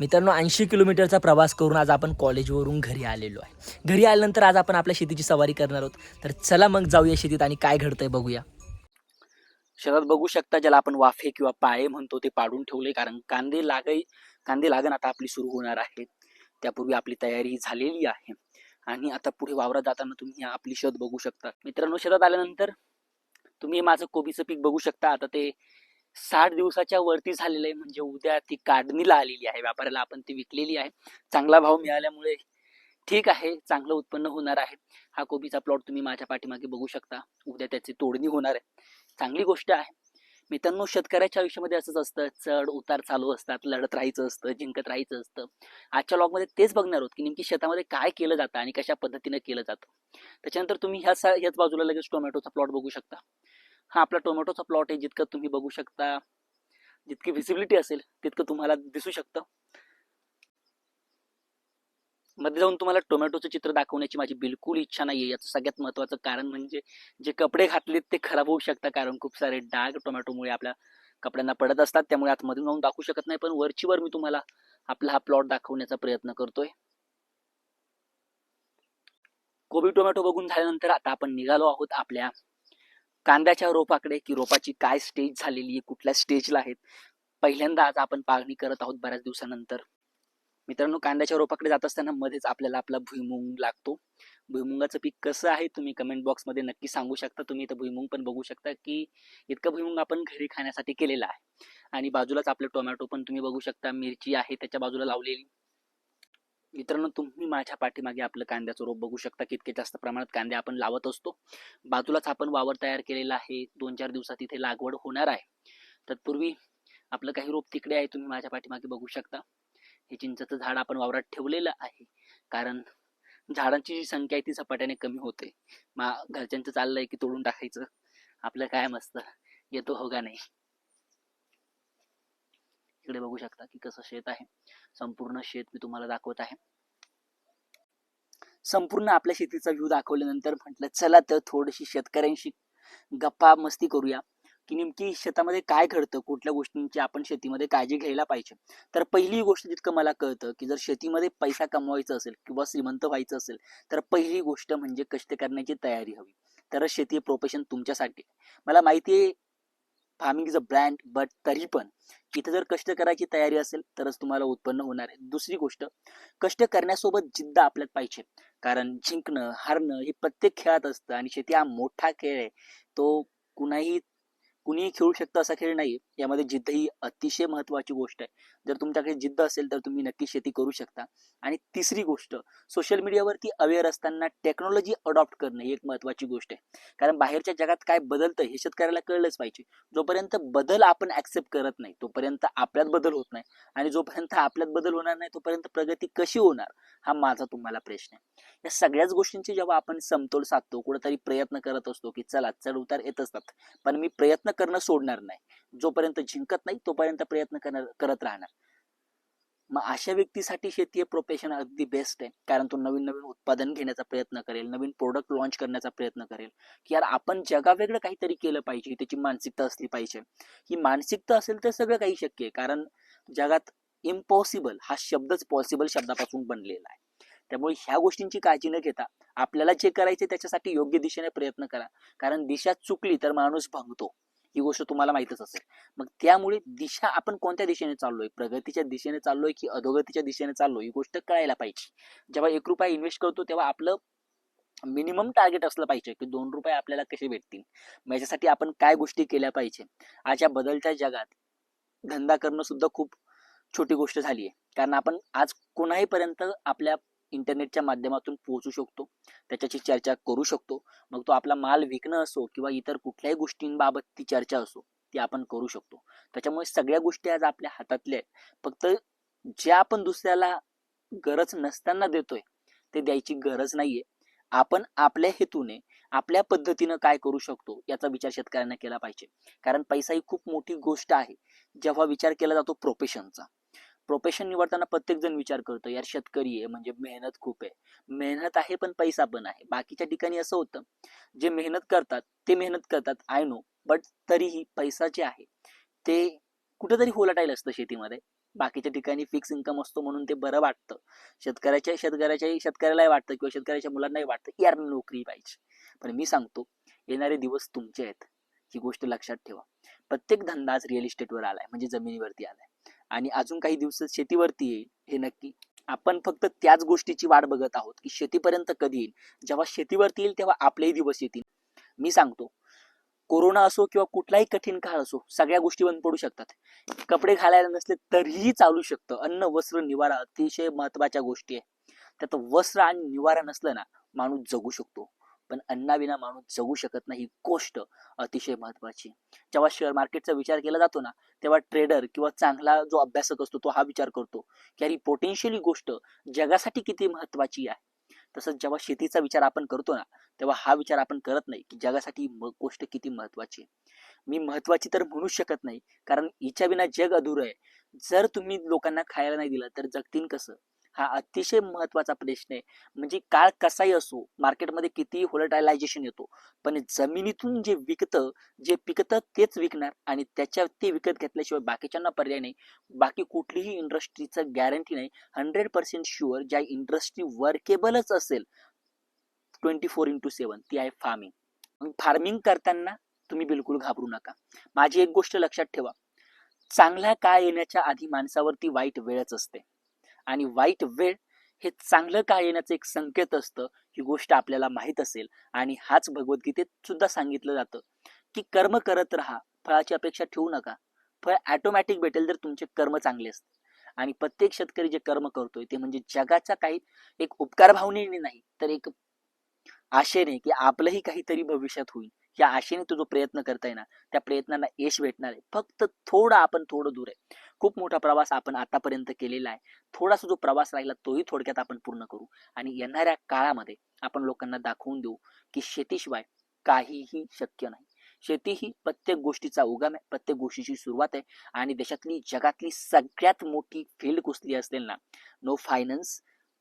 मित्रांनो ऐंशी किलोमीटरचा प्रवास करून आज आपण कॉलेजवरून घरी आलेलो आहे. घरी आल्यानंतर आज आपण आपल्या शेतीची सवारी करणार आहोत. तर चला मग जाऊया शेतीत आणि काय घडतंय बघूया. शेतात बघू शकता ज्याला आपण वाफे किंवा पाळे म्हणतो ते पाडून ठेवले कारण कांदे लागई कांदे लागण आता आपली सुरू होणार आहे. त्यापूर्वी आपली तयारी झालेली आहे. आणि आता पुढे वावरात जाताना तुम्ही आपली शत बघू शकता. मित्रांनो शेतात आल्यानंतर तुम्ही माझं कोबीचं पीक बघू शकता. आता ते साठ दिवसाच्या वरती झालेलं आहे. म्हणजे उद्या ती काढणीला आलेली आहे. व्यापाऱ्याला आपण ती विकलेली आहे. चांगला भाव मिळाल्यामुळे ठीक आहे. चांगलं उत्पन्न होणार आहे. हा कोबीचा प्लॉट तुम्ही माझ्या पाठीमागे बघू शकता. उद्या त्याची तोडणी होणार आहे. चांगली गोष्ट आहे. मित्रांनो शेतकऱ्याच्या आयुष्यामध्ये असंच असतं. चढ उतार चालू असतात. लढत राहायचं असतं. जिंकत राहायचं असतं. आजच्या लॉगमध्ये तेच बघणार आहोत की नेमकी शेतामध्ये काय केलं जातं आणि कशा पद्धतीने केलं जातं. त्याच्यानंतर तुम्ही ह्या सा- ह्याच बाजूला लगेच टोमॅटोचा प्लॉट बघू शकता. हा आपला टोमॅटोचा प्लॉट आहे जितकं तुम्ही बघू शकता. जितकी व्हिजिबिलिटी असेल तितकं तुम्हाला दिसू शकतं. मध्ये जाऊन तुम्हाला टोमॅटोचं चित्र दाखवण्याची माझी बिलकुल इच्छा नाही आहे याचं सगळ्यात महत्वाचं कारण म्हणजे जे कपडे घातलेत ते खराब होऊ शकतात कारण खूप सारे डाग टोमॅटोमुळे आपल्या कपड्यांना पडत असतात. त्यामुळे आतमध्ये जाऊन दाखवू शकत नाही पण वरची वर मी तुम्हाला आपला हा प्लॉट दाखवण्याचा प्रयत्न करतोय. कोबी टोमॅटो बघून झाल्यानंतर आता आपण निघालो आहोत आपल्या कांद्याच्या रोपाकडे की रोपाची काय स्टेज झालेली आहे कुठल्या स्टेजला आहेत पहिल्यांदा आज आपण पाहणी करत आहोत बऱ्याच दिवसानंतर. मित्रांनो कांद्याच्या रोपाकडे जात असताना मध्येच आपल्याला आपला भुईमुंग लागतो. भुईमुंगाचं पीक कसं आहे तुम्ही कमेंट बॉक्समध्ये नक्की सांगू शकता. तुम्ही इथं भुईमुंग पण बघू शकता की इतकं भुईमुंग आपण घरी खाण्यासाठी केलेलं आहे. आणि बाजूलाच आपले टोमॅटो पण तुम्ही बघू शकता मिरची आहे त्याच्या बाजूला लावलेली. मित्रांनो तुम्ही माझ्या पाठीमागे आपलं कांद्याचं रोप बघू शकता. कितके जास्त प्रमाणात कांदे आपण लावत असतो. बाजूलाच आपण वावर तयार केलेला आहे. दोन चार दिवसात इथे लागवड होणार आहे. तत्पूर्वी आपलं काही रोप तिकडे आहे तुम्ही माझ्या पाठीमागे बघू शकता. हे चिंचेचं झाड आपण वावरात ठेवलेलं आहे. कारण झाडांची जी संख्या आहे ती झपाट्याने कमी होते. मा घरच्यांचं चाललंय की तोडून टाकायचं. आपलं काय मस्त येतो हो का नाही? इकडे बघू शकता की कसं शेत आहे. संपूर्ण शेत मी तुम्हाला दाखवत आहे. संपूर्ण आपल्या शेतीचा व्ह्यू दाखवल्यानंतर म्हटलं चला तर थोडीशी शेतकऱ्यांशी गप्पा मस्ती करूया. की नेमकी शेतामध्ये काय घडतं? कुठल्या गोष्टींची आपण शेतीमध्ये काळजी घ्यायला पाहिजे? तर पहिली गोष्ट जितकं मला कळतं की जर शेतीमध्ये पैसा कमवायचा असेल किंवा श्रीमंत व्हायचं असेल तर पहिली गोष्ट म्हणजे कष्ट करण्याची तयारी हवी. तरच शेती प्रोफेशन तुमच्यासाठी. मला माहिती आहे farming is a brand but तरी पण इथे जर कष्ट करायची तयारी असेल तरच तुम्हाला उत्पन्न होणार आहे. दुसरी गोष्ट कष्ट करण्यासोबत जिद्द आपल्यात पाहिजे. कारण जिंकणं हारणं हे प्रत्येक खेळात असतं आणि शेती हा मोठा खेळ आहे. तो कुणाही कुणीही खेळू शकतं असा खेळ नाही यामध्ये जिद्द ही अतिशय महत्वाची गोष्ट आहे. जर तुमच्याकडे जिद्द असेल तर तुम्ही नक्की शेती करू शकता. आणि तिसरी गोष्ट सोशल मीडियावरती अवेअर असताना टेक्नॉलॉजी अडॉप्ट करणं ही एक महत्वाची गोष्ट आहे. कारण बाहेरच्या जगात काय बदलतं हे शेतकऱ्याला कळलंच पाहिजे. जोपर्यंत बदल आपण ऍक्सेप्ट करत नाही तोपर्यंत आपल्यात बदल होत नाही. आणि जोपर्यंत आपल्यात बदल होणार नाही तोपर्यंत प्रगती कशी होणार हा माझा तुम्हाला प्रश्न आहे. या सगळ्याच गोष्टींची जेव्हा आपण समतोल साधतो कुठेतरी प्रयत्न करत असतो की चला चढ उतार येत असतात. पण मी प्रयत्न करणं सोडणार नाही. जोपर्यंत जिंकत नाही तोपर्यंत प्रयत्न करणार करत राहणार. मग अशा व्यक्तीसाठी शेती हे प्रोफेशन अगदी बेस्ट आहे. कारण तो नवीन नवीन उत्पादन घेण्याचा प्रयत्न करेल नवीन प्रोडक्ट लॉन्च करण्याचा प्रयत्न करेल. की यार आपण जगावेगळं काहीतरी केलं पाहिजे त्याची मानसिकता असली पाहिजे. ही मानसिकता असेल तर सगळं काही शक्य आहे. कारण जगात इम्पॉसिबल हा शब्दच पॉसिबल शब्दापासून बनलेला आहे. त्यामुळे ह्या गोष्टींची काळजी न घेता आपल्याला जे करायचे त्याच्यासाठी योग्य दिशेने प्रयत्न करा. कारण दिशा चुकली तर माणूस भंगतो. ही गोष्ट तुम्हाला माहितच असेल. मग त्यामुळे दिशा आपण कोणत्या दिशेने चाललोय? प्रगतीच्या दिशेने चाललोय की अधोगतीच्या दिशेने चाललोय? ही गोष्ट कळायला पाहिजे. जेव्हा एक रुपया इन्व्हेस्ट करतो तेव्हा आपलं मिनिमम टार्गेट असलं पाहिजे की दोन रुपये आपल्याला कसे भेटतील? मग याच्यासाठी आपण काय गोष्टी केल्या पाहिजे? आज या बदलत्या जगात धंदा करणं सुद्धा खूप छोटी गोष्ट झाली आहे कारण आपण आज कोणाही पर्यंत आपल्या इंटरनेटच्या माध्यमातून पोहोचू शकतो त्याच्याची चर्चा करू शकतो. मग तो आपला माल विकणं असो किंवा इतर कुठल्याही गोष्टींबाबत ती चर्चा असो ती आपण करू शकतो. त्याच्यामुळे सगळ्या गोष्टी आज आपल्या हातातल्या आहेत. फक्त ज्या आपण दुसऱ्याला गरज नसताना देतोय ते द्यायची गरज नाहीये. आपण आपल्या हेतूने आपल्या पद्धतीनं काय करू शकतो याचा विचार शेतकऱ्यांना केला पाहिजे. कारण पैसा ही खूप मोठी गोष्ट आहे. जेव्हा विचार केला जातो प्रोफेशनचा प्रोफेशन निवडताना प्रत्येक जण विचार करतो यार शेतकरी आहे म्हणजे मेहनत खूप आहे. मेहनत आहे पण पैसा पण आहे. बाकीच्या ठिकाणी असं होतं जे मेहनत करतात ते मेहनत करतात आय नो बट तरीही पैसा जे आहे ते कुठेतरी होलाटायला असतं शेतीमध्ये. बाकीच्या ठिकाणी फिक्स इन्कम असतो म्हणून ते बरं वाटतं. शेतकऱ्याच्या शेतकऱ्याच्याही शेतकऱ्यालाही वाटतं किंवा शेतकऱ्याच्या मुलांनाही वाटतं यार नोकरी पाहिजे. पण मी सांगतो येणारे दिवस तुमचे आहेत. ही गोष्ट लक्षात ठेवा. प्रत्येक धंदाच रिअल इस्टेटवर आलाय म्हणजे जमिनीवरती आलाय. आणि अजून काही दिवस शेतीवरती येईल हे नक्की. आपण फक्त त्याच गोष्टीची वाट बघत आहोत की शेतीपर्यंत कधी येईल? जेव्हा शेतीवरती येईल तेव्हा आपलेही दिवस येतील. मी सांगतो कोरोना असो किंवा कुठलाही कठीण काळ असो सगळ्या गोष्टी बंद पडू शकतात. कपडे घालायला नसले तरीही चालू शकतं. अन्न वस्त्र निवारा अतिशय महत्त्वाच्या गोष्टी आहे. त्यात वस्त्र आणि निवारा नसलं ना माणूस जगू शकतो. पण अन्नाविना माणूस जगू शकत नाही ही गोष्ट अतिशय महत्वाची जेव्हा शेअर मार्केटचा विचार केला जातो ना तेव्हा ट्रेडर किंवा चांगला जो अभ्यासक असतो तो हा विचार करतो की अरे पोटेन्शियली गोष्ट जगासाठी किती महत्वाची आहे? तसंच जेव्हा शेतीचा विचार आपण करतो ना तेव्हा हा विचार आपण करत नाही की जगासाठी गोष्ट किती महत्वाची आहे. मी महत्वाची तर म्हणू शकत नाही कारण हिच्या विना जग अधुरं आहे. जर तुम्ही लोकांना खायला नाही दिलं तर जगतील कसं? हा अतिशय महत्त्वाचा प्रश्न आहे. म्हणजे काळ कसाही असो मार्केटमध्ये कितीही होलटायलायझेशन येतो पण जमिनीतून जे विकतं जे पिकतं तेच विकणार आणि त्याच्या ते विकत घेतल्याशिवाय बाकीच्यांना पर्याय नाही. बाकी कुठलीही इंडस्ट्रीचं गॅरंटी नाही. हंड्रेड पर्सेंट शुअर ज्या इंडस्ट्री वर्केबलच असेल ट्वेंटी फोर इंटू सेवन ती आहे फार्मिंग फार्मिंग करताना तुम्ही बिलकुल घाबरू नका. माझी एक गोष्ट लक्षात ठेवा. चांगला काळ येण्याच्या आधी माणसावरती वाईट वेळच असते. आणि वाईट वेळ हे चांगलं काय येण्याचं एक संकेत असतं ही गोष्ट आपल्याला माहीत असेल. आणि हाच भगवद्गीतेत सुद्धा सांगितलं जातं की कर्म करत राहा फळाची अपेक्षा ठेवू नका. फळ ऑटोमॅटिक भेटेल जर तुमचे कर्म चांगले असते आणि प्रत्येक शेतकरी जे कर्म करतोय ते म्हणजे जगाचा काही एक उपकार भावनेने नाही तर एक आशेने की आपलंही काहीतरी भविष्यात होईल. या आशेने तो जो प्रयत्न करताय ना त्या प्रयत्नांना यश भेटणार आहे. फक्त थोडं आपण थोडं दूर आहे. खूप मोठा प्रवास आपण आतापर्यंत केलेला आहे. थोडासा जो प्रवास राहिला तोही थोडक्यात आपण पूर्ण करू. आणि येणाऱ्या काळामध्ये आपण लोकांना दाखवून देऊ की शेतीशिवाय काहीही शक्य नाही. शेती ही प्रत्येक गोष्टीचा उगम आहे प्रत्येक गोष्टीची सुरुवात आहे. आणि देशातली जगातली सगळ्यात मोठी फील्ड कुसली असेल ना नो फायनान्स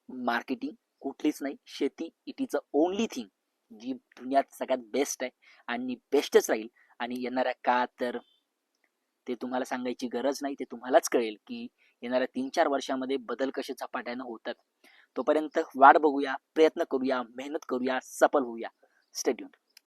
मार्केटिंग कुठलीच नाही. शेती it is a only thing जी दुनियात सगळ्यात बेस्ट आहे आणि बेस्टच राहील. आणि येणाऱ्या काळात तर ते तुम्हाला सांगायची गरज नाही ते तुम्हालाच कळेल की येणाऱ्या तीन चार वर्षामध्ये बदल कसे झपाट्यानं होतात. तोपर्यंत वाट बघूया प्रयत्न करूया मेहनत करूया सफल होऊया. स्टेट्यून